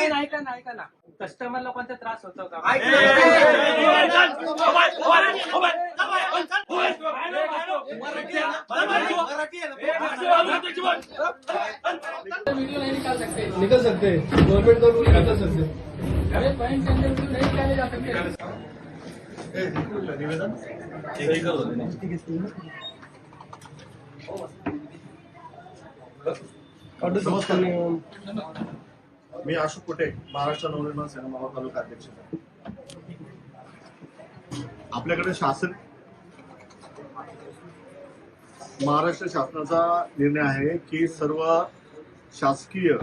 ऐका ना ऐका ना ऐका ना कस्टमरला कोणता त्रास होतो का ऐक ए, ना. ए, ए, ए, ए, चल. उभा आहे, उभा आहे, उभा आहे. उभा आहे. मराठी आहे ना? मराठी आहे. मराठी आहे ना? ए, बाजू त्याची बोल. वीडियो नहीं निकाल सकते निकल सकते हैं गवर्नमेंट का रूल निकल सकते हैं अरे बैंक के अंदर वीडियो नहीं निकाले जा सकते नमस्कार मी अशोक कुटे महाराष्ट्र नवनिर्माण सेना मावळ तालुका अध्यक्ष. आपल्याकडे शासन महाराष्ट्र शासनाचा निर्णय आहे की सर्व शासकीय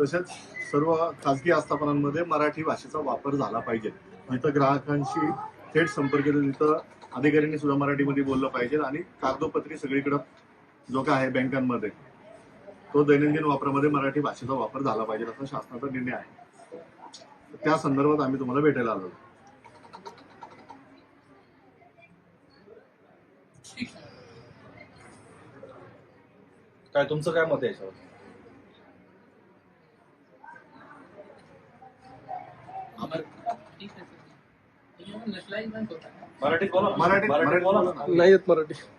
तसेच सर्व खाजगी आस्थापनांमध्ये मराठी भाषेचा वापर झाला पाहिजे. जिथं ग्राहकांशी थेट संपर्क तिथं अधिकाऱ्यांनी सुद्धा मराठीमध्ये बोललं पाहिजे आणि कागदोपत्री सगळीकडं जो काय आहे बँकांमध्ये. तो दैनंदिन वापरामध्ये मराठी भाषेचा वापर झाला पाहिजे असा शासनाचा निर्णय आहे त्या संदर्भात आम्ही तुम्हाला भेटायला आलो काय तुमचं काय मत आहे याच्यावर मराठीत बोला ना. मराठीत- मराठीत मराठीत बोला. ना. नहीं येत मराठी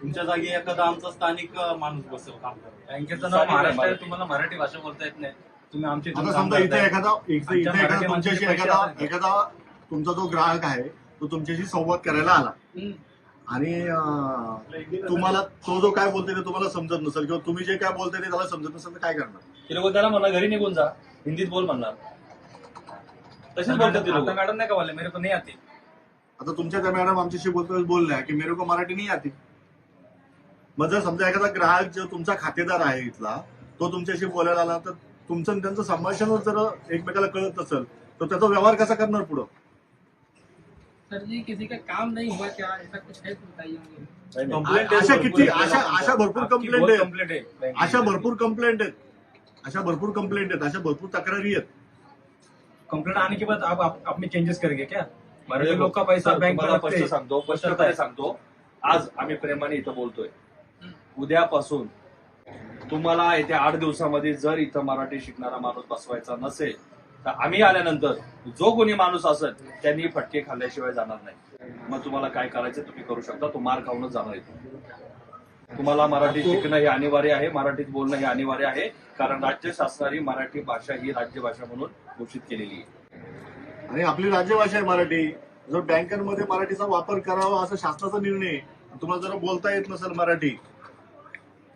तुमच्या जागी एखादा आमचा स्थानिक माणूस बसेल काम बँकेचं नाव महाराष्ट्र आहे. तुम्हाला मराठी भाषा बोलता येत नाही. तुम्ही आता समजा इथे. एखादा इथे इथे आमच्या एखादा मराठी तुमच्याशी माणसाचे पैसे एखादा असतात. एखादा तुमचा जो ग्राहक आहे तो तुमच्याशी संवाद करायला आला. हम्म। आणि अं, तुम्हाला तो जो काय बोलते ते तुम्हाला समजत नसेल किंवा तुम्ही जे काय बोलते ते त्याला समजत नसेल तर काय करणार? ते लोक त्याला म्हणा घरी निघून जा हिंदीत बोल म्हणणार. तसेच बोलतात ते लोक. मॅडम नाही का बोलले? मेरे को नहीं आती. आता तुमच्या त्या मॅडम आमच्याशी बोलतो बोलल्या की मेरे को मराठी नाही आती. मग जर समजा एखादा ग्राहक जो तुमचा खातेदार आहे इथला तो तुमच्याशी बोलायला आला तर तुमचं आणि त्यांचं संभाषणच जर एकमेकाला कळत नसेल तर त्याचा व्यवहार कसा करणार पुढं? सर जी किसी का काम नहीं हुआ क्या? ऐसा कुछ है अशा भरपूर किती? आहे. अशा अशा भरपूर कंप्लेंट complaint आहे. अशा भरपूर कंप्लेंट आहेत. अशा भरपूर कंप्लेंट आहेत. अशा भरपूर तक्रारी आहेत. कंप्लेंट आने के बाद आप, आप अपने चेंजेस करेंगे क्या? मराठी अरे लोग का पैसा बैंक सांगतो सांगतो. आज आम्ही प्रेमाने इथं बोलतोय. उद्यापासून तुम्हाला येत्या आठ दिवसामध्ये जर इथं मराठी शिकणारा माणूस बसवायचा नसेल तर आम्ही आल्यानंतर जो कोणी माणूस असेल त्यांनी फटके खाल्ल्याशिवाय जाणार नाही. मग तुम्हाला काय करायचं तुम्ही करू शकता. तो मार खाऊनच जाणार इथं तुम्हाला मराठी शिकणं हे अनिवार्य आहे. मराठीत बोलणं हे अनिवार्य आहे. कारण राज्य शासनाने मराठी भाषा ही राज्यभाषा म्हणून घोषित केलेली आहे. आणि आपली राज्यभाषा आहे मराठी. जर बँकांमध्ये मराठीचा वापर करावा असा शासनाचा निर्णय. तुम्हाला जर बोलता येत नसेल मराठी.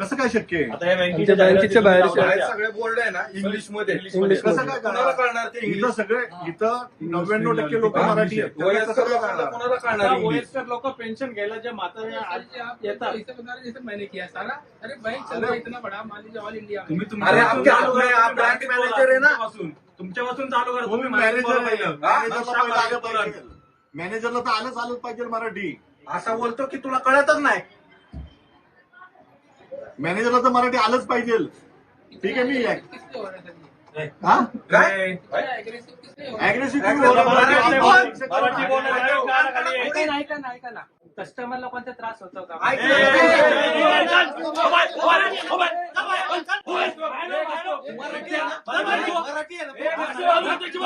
कसं काय शक्य आहे? आता या आमच्या बँकेच्या बँकेच्या बाहेर. सगळे बोर्ड आहे ना इंग्लिशमध्ये. इंग्लिश कसं काय कोणाला करणार कळणार ते इथं सगळे इथं नव्याण्णव टक्के लोक हा, मराठी आहेत. वयस्कर लोकांना? कोणाला कळणार वयस्कर लोक पेन्शन घ्यायला जे म्हातारे सर जी आप येतात. ऐसे बता रहे जैसे मैंने किया सारा अरे बैंक चल रहा है इतना बड़ा मान लीजिए ऑल इंडिया तुम्ही तुम्ही आप ब्रँच मॅनेजर आहे ना. तुमच्यापासून तुमच्यापासून चालू करा तुम्ही मॅनेजर मॅनेजरला तर आलंच आलंच पाहिजे मराठी. असा बोलतो की तुला कळतच नाही. मॅनेजरला तर मराठी आलंच पाहिजे ठीक आहे मी हो है हा काय? हो है ना कस्टमरला कोणता त्रास होतो का. मराठी